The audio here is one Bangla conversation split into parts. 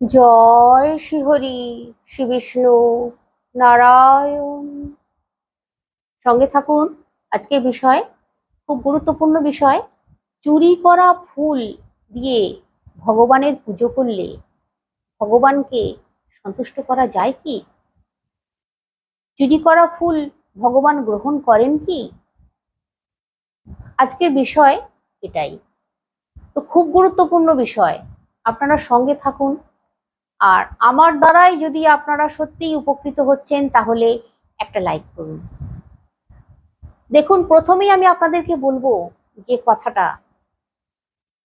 জয় শ্রীহরি শ্রী বিষ্ণু নারায়ণ। সঙ্গে থাকুন, আজকের বিষয়, খুব গুরুত্বপূর্ণ বিষয়, চুরি করা ফুল দিয়ে ভগবানের পুজো করলে ভগবানকে সন্তুষ্ট করা যায় কি? চুরি করা ফুল ভগবান গ্রহণ করেন কি? আজকের বিষয় এটাই। তো খুব গুরুত্বপূর্ণ বিষয়, আপনারা সঙ্গে থাকুন আর আমার দ্বারাই যদি আপনারা সত্যিই উপকৃত হচ্ছেন, তাহলে একটা লাইক করুন। দেখুন, প্রথমেই আমি আপনাদেরকে বলব যে কথাটা,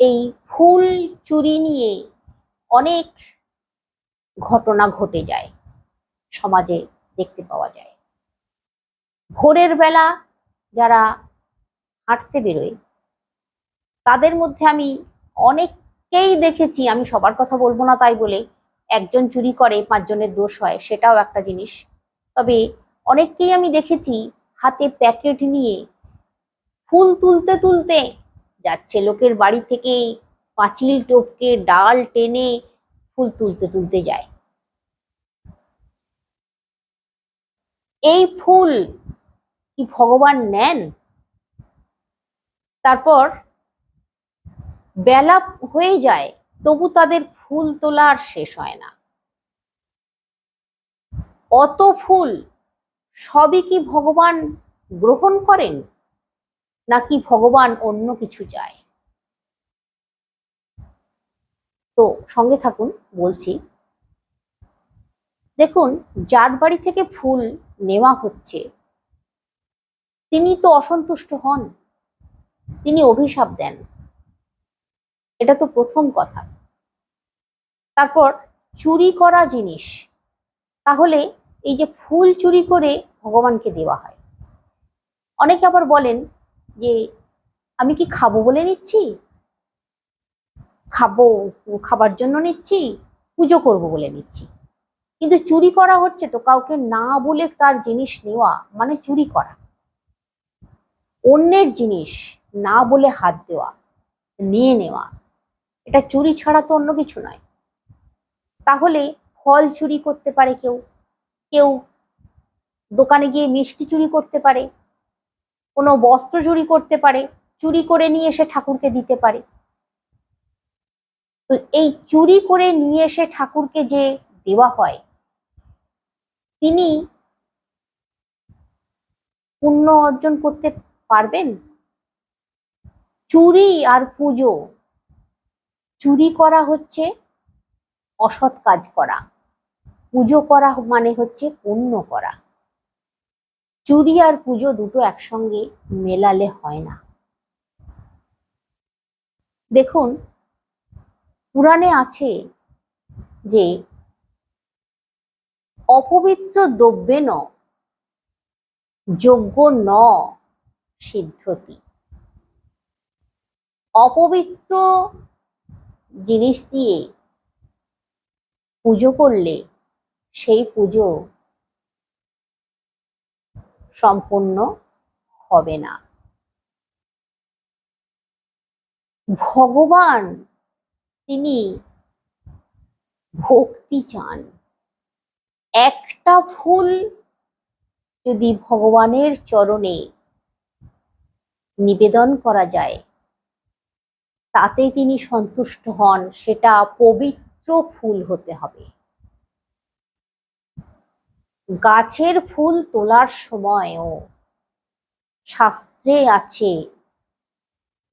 এই ফুল চুরি নিয়ে অনেক ঘটনা ঘটে যায়, সমাজে দেখতে পাওয়া যায়। ভোরের বেলা যারা হাঁটতে বেরোয়, তাদের মধ্যে আমি অনেককেই দেখেছি, আমি সবার কথা বলব না তাই বলে একজন চুরি করে, পাঁচজনের দোষ হয়, সেটাও একটা জিনিস। তবে অনেককেই আমি দেখেছি হাতে প্যাকেট নিয়ে ফুল তুলতে তুলতে যাচ্ছে লোকের বাড়ি থেকে পাঁচিল টপকে ডাল টেনে ফুল তুলতে তুলতে যায়। এই ফুল কি ভগবান নেন? তারপর বেলা হয়ে যায়, তবু তাদের ফুল তোলা আর শেষ হয় না। অত ফুল সবই কি ভগবান গ্রহণ করেন? নাকি ভগবান অন্য কিছু চায়? তো সঙ্গে থাকুন, বলছি। দেখুন, যার বাড়ি থেকে ফুল নেওয়া হচ্ছে, তিনি তো অসন্তুষ্ট হন। তিনি অভিশাপ দেন। এটা তো প্রথম কথা। তারপর চুরি করা জিনিস। তাহলে এই যে ফুল চুরি করে ভগবানকে দেওয়া হয়। অনেকে আবার বলেন যে, আমি কি খাব বলে নিচ্ছি? খাব, খাবার জন্য নিচ্ছি, পুজো করব বলে নিচ্ছি। কিন্তু চুরি করা হচ্ছে তো কাউকে না বলে তার জিনিস নেওয়া মানে চুরি করা। অন্যের জিনিস না বলে হাত দেওয়া, নিয়ে নেওয়া, এটা চুরি ছাড়া তো অন্য কিছু নয়। তাহলে ফল চুরি করতে পারে কেউ। কেউ দোকানে গিয়ে মিষ্টি চুরি করতে পারে, কোনো বস্ত্র চুরি করতে পারে, চুরি করে নিয়ে এসে ঠাকুরকে দিতে পারে। তো এই চুরি করে নিয়ে এসে ঠাকুরকে যে দেওয়া হয়, তিনি পুণ্য অর্জন করতে পারবেন? চুরি আর পুজো, চুরি করা হচ্ছে অসৎ কাজ করা। পুজো করা মানে হচ্ছে পুণ্য করা। চুরি আর পুজো দুটো একসঙ্গে মেলালে হয় না। দেখুন, পুরাণে আছে যে, অপবিত্র দ্রব্যেন যোগ্য ন সিদ্ধতি। অপবিত্র জিনিস দিয়ে পুজো করলে সেই পুজো সম্পূর্ণ হবে না। ভগবান তিনি ভক্তি চান। একটা ফুল যদি ভগবানের চরণে নিবেদন করা যায় তাতে তিনি সন্তুষ্ট হন, সেটা পবিত্র ফুল হতে হবে। গাছের ফুল তোলার সময়ও শাস্ত্রে আছে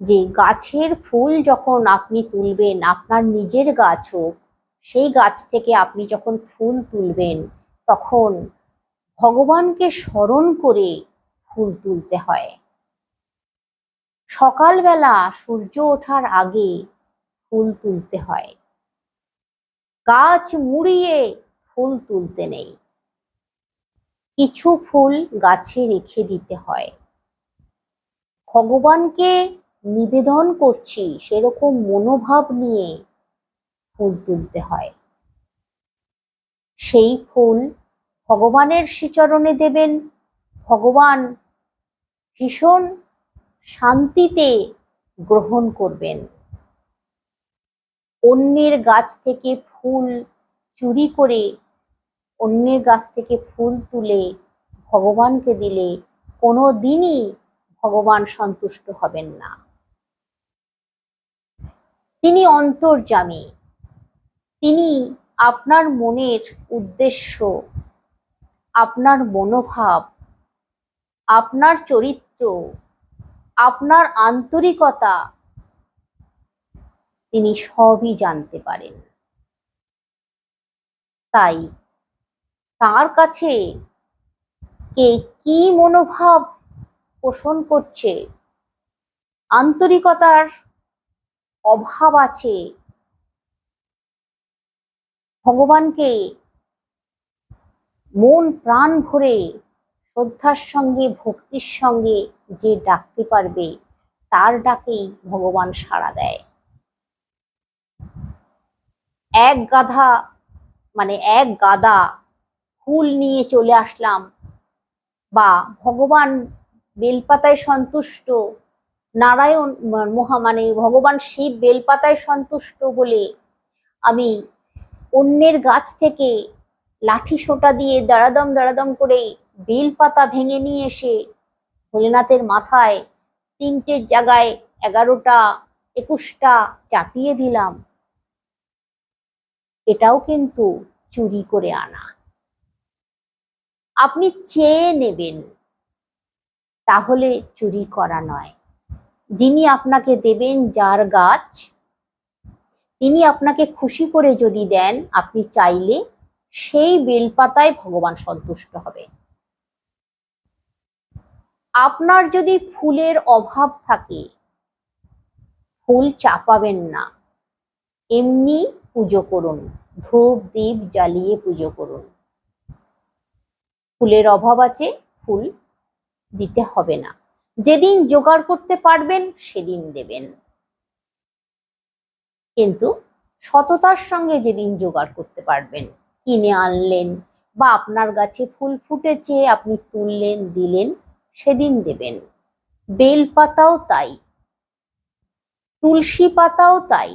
যে, গাছের ফুল যখন আপনি তুলবেন, আপনার নিজের গাছ হোক, সেই গাছ থেকে আপনি যখন ফুল তুলবেন, তখন ভগবানকে স্মরণ করে ফুল তুলতে হয়। সকালবেলা সূর্য ওঠার আগে ফুল তুলতে হয়। গাছ মুড়িয়ে ফুল তুলতে নেই। কিছু ফুল গাছে রেখে দিতে হয়। ভগবানকে নিবেদন করছি সেরকম মনোভাব নিয়ে ফুল তুলতে হয়। সেই ফুল ভগবানের শ্রীচরণে দেবেন। ভগবান ভীষণ শান্তিতে গ্রহণ করবেন। অন্যের গাছ থেকে ফুল চুরি করে, অন্যের গাছ থেকে ফুল তুলে ভগবানকে দিলে কোনো দিনই ভগবান সন্তুষ্ট হবেন না। তিনি অন্তর্যামী। তিনি আপনার মনের উদ্দেশ্য, আপনার মনোভাব, আপনার চরিত্র, আপনার আন্তরিকতা তিনি সবই জানতে পারেন। তাই তার কাছে কে কি মনোভাব পোষণ করছে, আন্তরিকতার অভাব আছে, ভগবানকে মন প্রাণ ভরে শ্রদ্ধার সঙ্গে, ভক্তির সঙ্গে যে ডাকতে পারবে, তার ডাকেই ভগবান সাড়া দেয়। এক গাধা মানে এক গাদা ফুল নিয়ে চলে আসলাম। বা ভগবান বেলপাতায় সন্তুষ্ট, নারায়ণ মহা মানে ভগবান শিব বেলপাতায় সন্তুষ্ট বলে আমি অন্যের গাছ থেকে লাঠি সোটা দিয়ে দাঁড়াদম দাঁড়াদম করে বেলপাতা ভেঙে নিয়ে এসে ভোলেনাথের মাথায় তিনটের জায়গায় এগারোটা, একুশটা চাপিয়ে দিলাম। এটাও কিন্তু চুরি করে আনা। আপনি চেয়ে নেবেন, তাহলে চুরি করা নয়। যিনি আপনাকে দেবেন যার গাছ, তিনি আপনাকে খুশি করে যদি দেন, আপনি চাইলে সেই বেলপাতায় ভগবান সন্তুষ্ট হবে আপনার যদি ফুলের অভাব থাকে, ফুল চাপাবেন না। এমনি পুজো করুন। ধূপ, দীপ জ্বালিয়ে পুজো করুন। ফুলের অভাব আছে, ফুল দিতে হবে না। যেদিন জোগাড় করতে পারবেন, সেদিন দেবেন। কিন্তু সততার সঙ্গে যেদিন জোগাড় করতে পারবেন, কিনে আনলেন বা আপনার গাছে ফুল ফুটেছে, আপনি তুললেন, দিলেন, সেদিন দেবেন। বেল পাতাও তাই। তুলসী পাতাও তাই।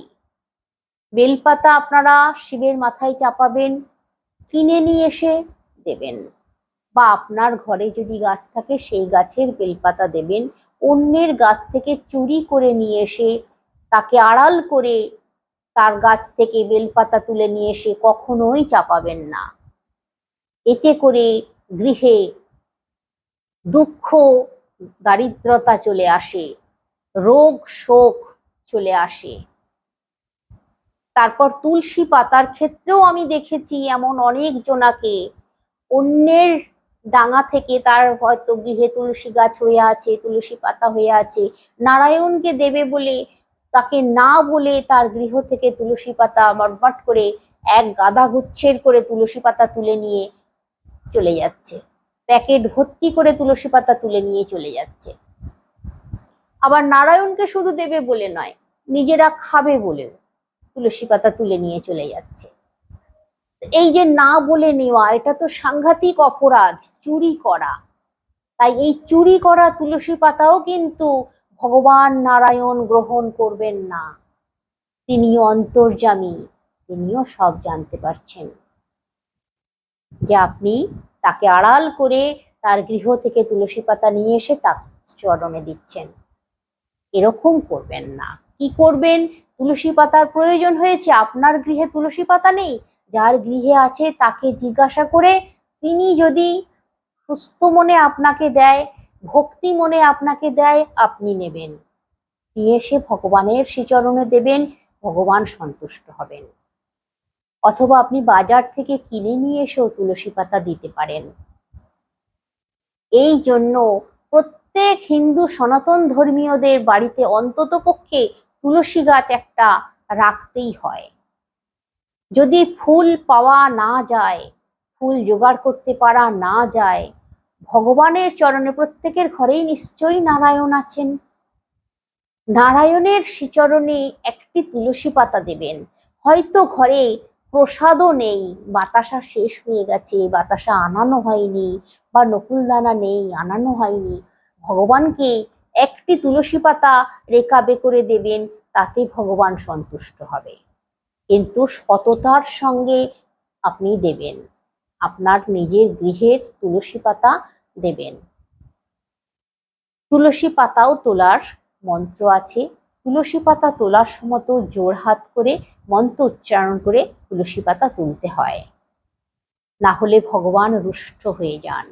বেলপাতা আপনারা শিবের মাথায় চাপাবেন, কিনে নিয়ে এসে দেবেন। বা আপনার ঘরে যদি গাছ থাকে, সেই গাছের বেলপাতা দেবেন। অন্যের গাছ থেকে চুরি করে নিয়ে এসে, তাকে আড়াল করে তার গাছ থেকে বেলপাতা তুলে নিয়ে এসে কখনোই চাপাবেন না। এতে করে গৃহে দুঃখ, দারিদ্রতা চলে আসে, রোগ শোক চলে আসে। তারপর তুলসী পাতার ক্ষেত্রেও আমি দেখেছি এমন অনেক জনাকে। অন্যের ডাঙা থেকে তার হয়তো গৃহে তুলসী গাছ হয়ে আছে, তুলসী পাতা হয়ে আছে। নারায়ণকে দেবে বলে, তাকে না বলে তার গৃহ থেকে তুলসী পাতা বটবট করে এক গাদা গুচ্ছের করে তুলসী পাতা তুলে নিয়ে চলে যাচ্ছে। প্যাকেট ভর্তি করে তুলসী পাতা তুলে নিয়ে চলে যাচ্ছে। আবার নারায়ণকে শুধু দেবে বলে নয়, নিজেরা খাবে বলেও। তুলসী পাতা তুলে নিয়ে চলে যাচ্ছে। এই যে না বলে নেওয়া, এটা তো সাংঘাতিক অপরাধ, চুরি করা। তাই এই চুরি করা তুলসী পাতাও কিন্তু ভগবান নারায়ণ গ্রহণ করবেন না। তিনিও অন্তর্জামী তিনিও সব জানতে পারছেন। যে আপনি তাকে আড়াল করে তার গৃহ থেকে তুলসী পাতা নিয়ে এসে তার চরণে দিচ্ছেন। এরকম করবেন না। কি করবেন? তুলসী পাতার প্রয়োজন হয়েছে। আপনার গৃহে তুলসী পাতা নেই, যার গৃহে আছে তাকে জিজ্ঞাসা করে তিনি যদি সুস্থ মনে আপনাকে দেয়, ভক্তি মনে আপনাকে দেয়, আপনি নেবেন। নিয়ে এসে ভগবানের শ্রীচরণে দেবেন, ভগবান সন্তুষ্ট হবেন। অথবা আপনি বাজার থেকে কিনে নিয়ে এসেও তুলসী পাতা দিতে পারেন। এই জন্য প্রত্যেক হিন্দু সনাতন ধর্মীয়দের বাড়িতে অন্তত পক্ষে তুলসী গাছ একটা রাখতেই হয়। যদি ফুল পাওয়া না যায়, ফুল জোগাড় করতে পারা না যায়, ভগবানের চরণে প্রত্যেকের ঘরেই নিশ্চয়ই নারায়ণ আছেন। নারায়ণের শ্রীচরণে একটি তুলসী পাতা দেবেন। হয়তো ঘরে প্রসাদও নেই, বাতাসা শেষ হয়ে গেছে, বাতাসা আনানো হয়নি, বা নকুলদানা নেই, আনানো হয়নি। ভগবানকে একটি তুলসী পাতা রেকাবে করে দেবেন, তাতে ভগবান সন্তুষ্ট হবে। কিন্তু সততার সঙ্গে আপনি দেবেন, আপনার নিজের গৃহের তুলসী পাতা দেবেন। তুলসী পাতাও তোলার মন্ত্র আছে। তুলসী পাতা তোলার সময় জোড়হাত করে মন্ত্র উচ্চারণ করে তুলসী পাতা তুলতে হয়। না হলে ভগবান রুষ্ট হয়ে যান।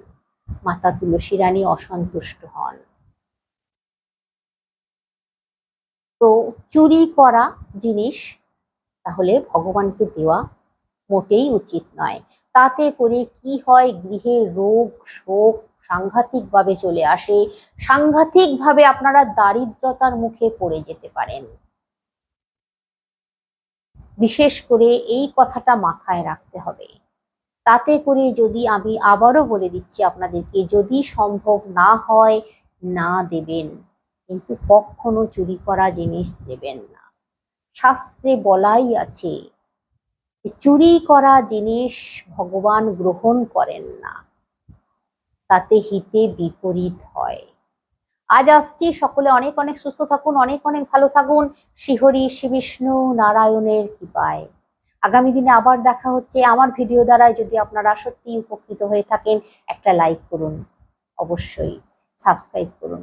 মাতা তুলসী রানী অসন্তুষ্ট হন তো চুরি করা জিনিস, তাহলে ভগবানকে দেওয়া মোটেই উচিত নয়। তাতে করে কি হয়, গৃহে রোগ, শোক সাংঘাতিকভাবে চলে আসে। সাংঘাতিকভাবে আপনারা দারিদ্রতার মুখে পড়ে যেতে পারেন। বিশেষ করে এই কথাটা মাথায় রাখতে হবে। তাতে করে যদি আমি আবারও বলে দিচ্ছি আপনাদেরকে, যদি সম্ভব না হয়, না দেবেন। কিন্তু কখনো চুরি করা জিনিস দেবেন না। শাস্ত্রে বলাই আছে চুরি করা জিনিস ভগবান গ্রহণ করেন না, তাতে হিতে বিপরীত হয়। আজ আসছি, সকলে অনেক অনেক সুস্থ থাকুন, অনেক অনেক ভালো থাকুন। শ্রীহরি শ্রী বিষ্ণু নারায়ণের কৃপায়। আগামী দিনে আবার দেখা হচ্ছে আমার ভিডিও দ্বারাই। যদি আপনারা সত্যি উপকৃত হয়ে থাকেন, একটা লাইক করুন, অবশ্যই সাবস্ক্রাইব করুন।